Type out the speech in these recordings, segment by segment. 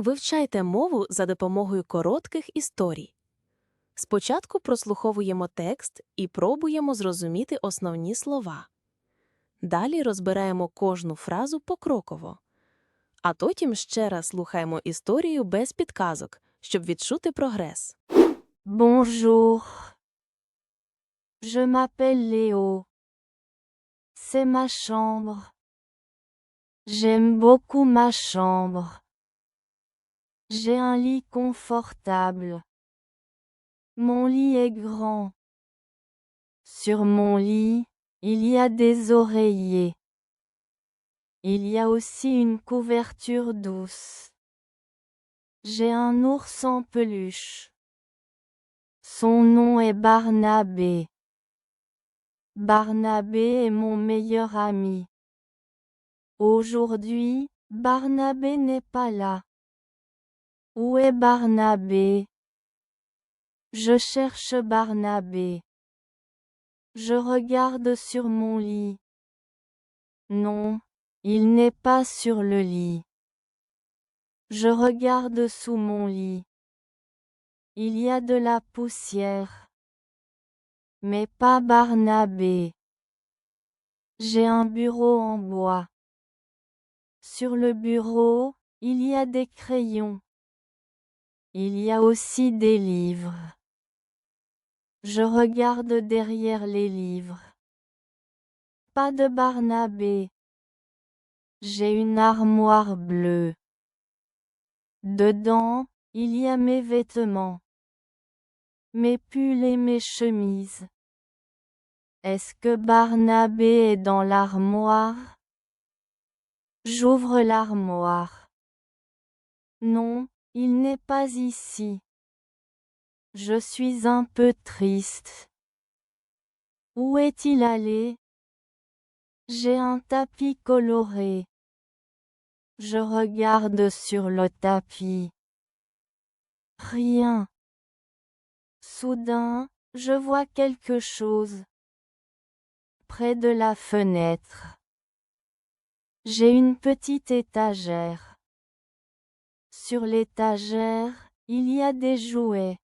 Вивчайте мову за допомогою коротких історій. Спочатку прослуховуємо текст і пробуємо зрозуміти основні слова. Далі розбираємо кожну фразу покроково. А потім ще раз слухаємо історію без підказок, щоб відчути прогрес. Bonjour. Je m'appelle Léo. C'est ma chambre. J'aime beaucoup ma chambre. J'ai un lit confortable. Mon lit est grand. Sur mon lit, il y a des oreillers. Il y a aussi une couverture douce. J'ai un ours en peluche. Son nom est Barnabé. Barnabé est mon meilleur ami. Aujourd'hui, Barnabé n'est pas là. Où est Barnabé? Je cherche Barnabé. Je regarde sur mon lit. Non, il n'est pas sur le lit. Je regarde sous mon lit. Il y a de la poussière. Mais pas Barnabé. J'ai un bureau en bois. Sur le bureau, il y a des crayons. Il y a aussi des livres. Je regarde derrière les livres. Pas de Barnabé. J'ai une armoire bleue. Dedans, il y a mes vêtements. Mes pulls et mes chemises. Est-ce que Barnabé est dans l'armoire? J'ouvre l'armoire. Non, il n'est pas ici. Je suis un peu triste. Où est-il allé? J'ai un tapis coloré. Je regarde sur le tapis. Rien. Soudain, je vois quelque chose. Près de la fenêtre. J'ai une petite étagère. Sur l'étagère, il y a des jouets.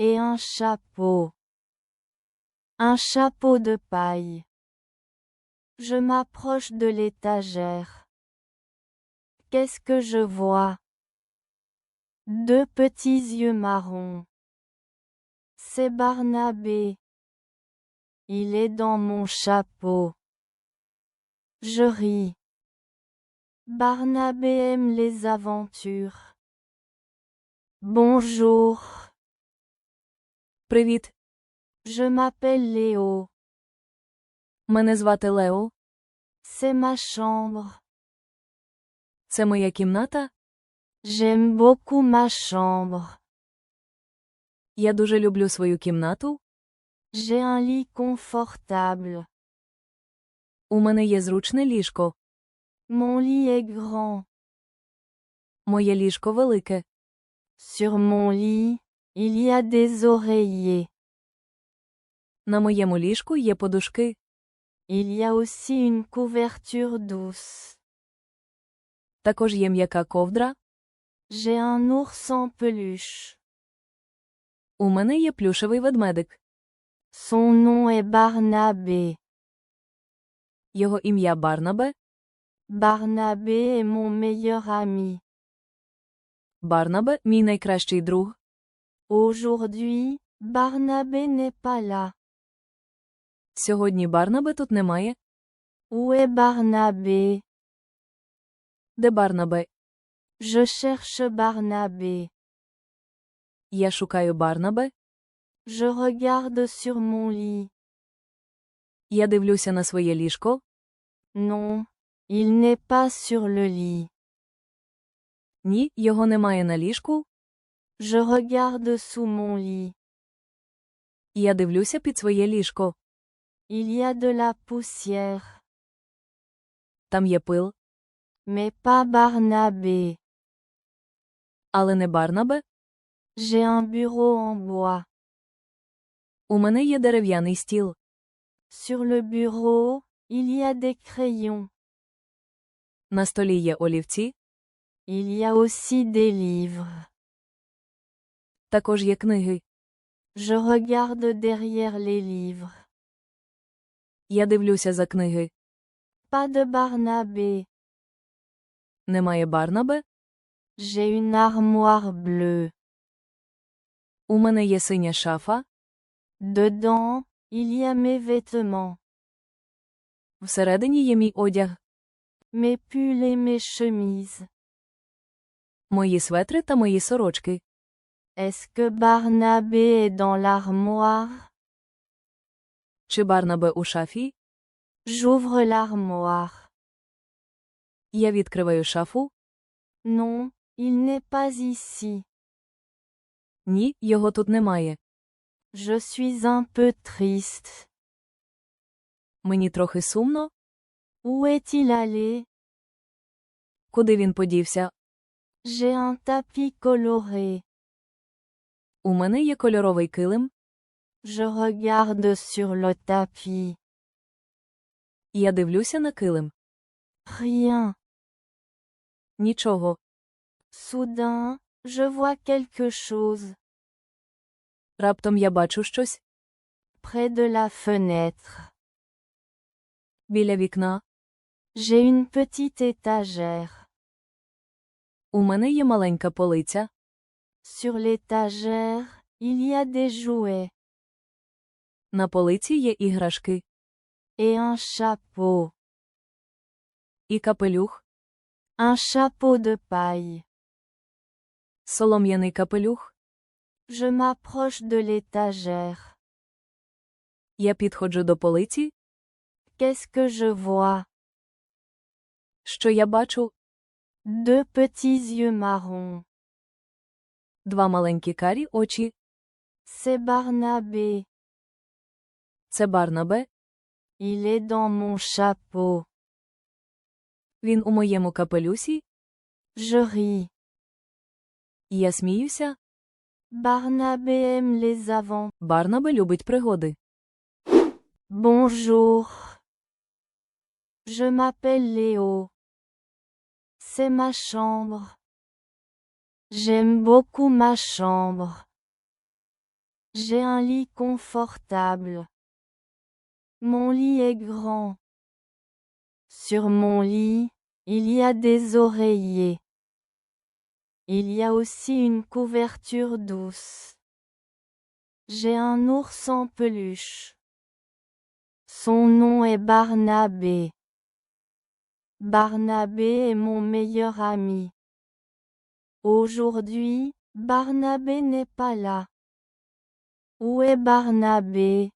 Et un chapeau. Un chapeau de paille. Je m'approche de l'étagère. Qu'est-ce que je vois? Deux petits yeux marrons. C'est Barnabé. Il est dans mon chapeau. Je ris. Barnabé aime les aventures. Bonjour. Привіт! Je m'appelle Léo. Мене звати Лео. C'est ma chambre. Це моя кімната. J'aime beaucoup ma chambre. Я дуже люблю свою кімнату. J'ai un lit confortable. У мене є зручне ліжко. Mon lit est grand. Моє ліжко велике. Sur mon lit, il y a des oreillers. На моєму ліжку є подушки. Il y a aussi une couverture douce. Також є м'яка ковдра. J'ai un ours en peluche. У мене є плюшевий ведмедик. Son nom est Barnabé. Його ім'я Барнабе. Barnabé est mon meilleur ami. Барнабе мій найкращий друг. Aujourd'hui, Barnabé n'est pas là. Сьогодні Барнабе тут немає. Où est Barnabé Де Барнабе? Je cherche Barnabé. Я шукаю Барнабе. Je regarde sur mon lit. Я дивлюся на своє ліжко. Non, il n'est pas sur le lit. Ні, його немає на ліжку. Je regarde sous mon lit. Я дивлюся під своє ліжко. Il y a de la poussière. Там є пил. Mais pas Barnabé. Але не Барнабе. J'ai un bureau en bois. У мене є дерев'яний стіл. Sur le bureau, il y a des crayons. На столі є олівці. Il y a aussi des livres. Також є книги. Je regarde derrière les livres. Я дивлюся за книги. Pas de Barnabé. Немає Барнабе? J'ai une armoire bleue. У мене є синя шафа. Dedans, il y a mes vêtements, Всередині є мій одяг, mes pulls et mes chemises. мої светри та мої сорочки. Est-ce que Barnabé est dans l'armoire Чи Барнабе у шафі? J'ouvre l'armoire. Я відкриваю шафу. Non, il n'est pas ici. Ні, його тут немає. Je suis un peu triste. Мені трохи сумно. Où est-il allé Куди він подівся? J'ai un tapis coloré. У мене є кольоровий килим. Je regarde sur le tapis. Я дивлюся на килим. Rien. Нічого. Soudain, je vois quelque chose. Раптом я бачу щось. Près de la fenêtre. Біля вікна. J'ai une petite étagère. У мене є маленька полиця. Sur l'étagère, il y a des jouets. На полиці є іграшки. Et un chapeau. І капелюх. Un chapeau de paille. Солом'яний капелюх. Je m'approche de l'étagère. Я підходжу до полиці. Qu'est-ce que je vois Що я бачу? Deux petits yeux marrons. Два маленькі карі очі. C'est Barnabé. Це Барнабе. Il est dans mon chapeau. Він у моєму капелюсі. Je ris. Я сміюся. Barnabé aime les aventures. Барнабе любить пригоди. Bonjour. Je m'appelle Léo. C'est ma chambre. J'aime beaucoup ma chambre. J'ai un lit confortable. Mon lit est grand. Sur mon lit, il y a des oreillers. Il y a aussi une couverture douce. J'ai un ours en peluche. Son nom est Barnabé. Barnabé est mon meilleur ami. Aujourd'hui, Barnabé n'est pas là. Où est Barnabé?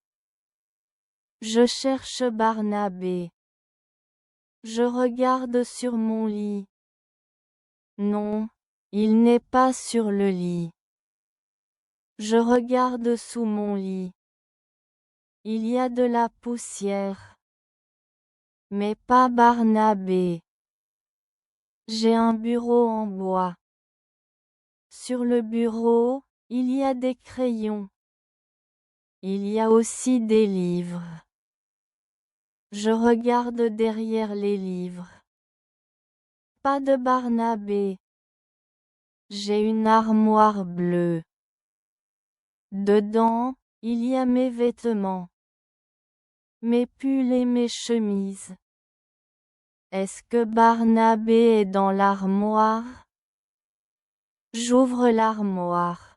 Je cherche Barnabé. Je regarde sur mon lit. Non, il n'est pas sur le lit. Je regarde sous mon lit. Il y a de la poussière. Mais pas Barnabé. J'ai un bureau en bois. Sur le bureau, il y a des crayons. Il y a aussi des livres. Je regarde derrière les livres. Pas de Barnabé. J'ai une armoire bleue. Dedans, il y a mes vêtements. Mes pulls et mes chemises. Est-ce que Barnabé est dans l'armoire? J'ouvre l'armoire.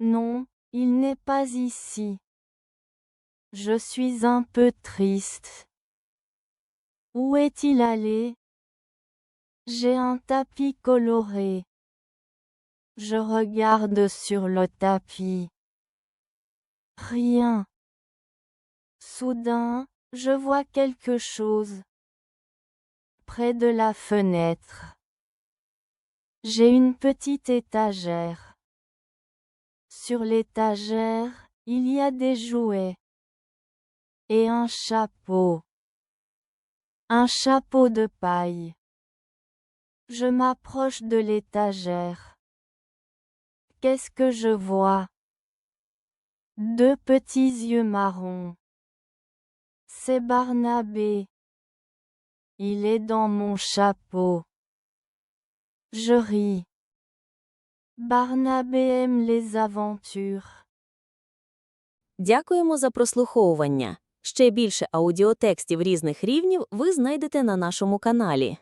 Non, il n'est pas ici. Je suis un peu triste. Où est-il allé? J'ai un tapis coloré. Je regarde sur le tapis. Rien. Soudain, je vois quelque chose. Près de la fenêtre. J'ai une petite étagère. Sur l'étagère, il y a des jouets. Et un chapeau. Un chapeau de paille. Je m'approche de l'étagère. Qu'est-ce que je vois? Deux petits yeux marrons. C'est Barnabé. Il est dans mon chapeau. Je ris. Barnabé aime les aventures. Дякуємо за прослуховування. Ще більше аудіотекстів різних рівнів ви знайдете на нашому каналі.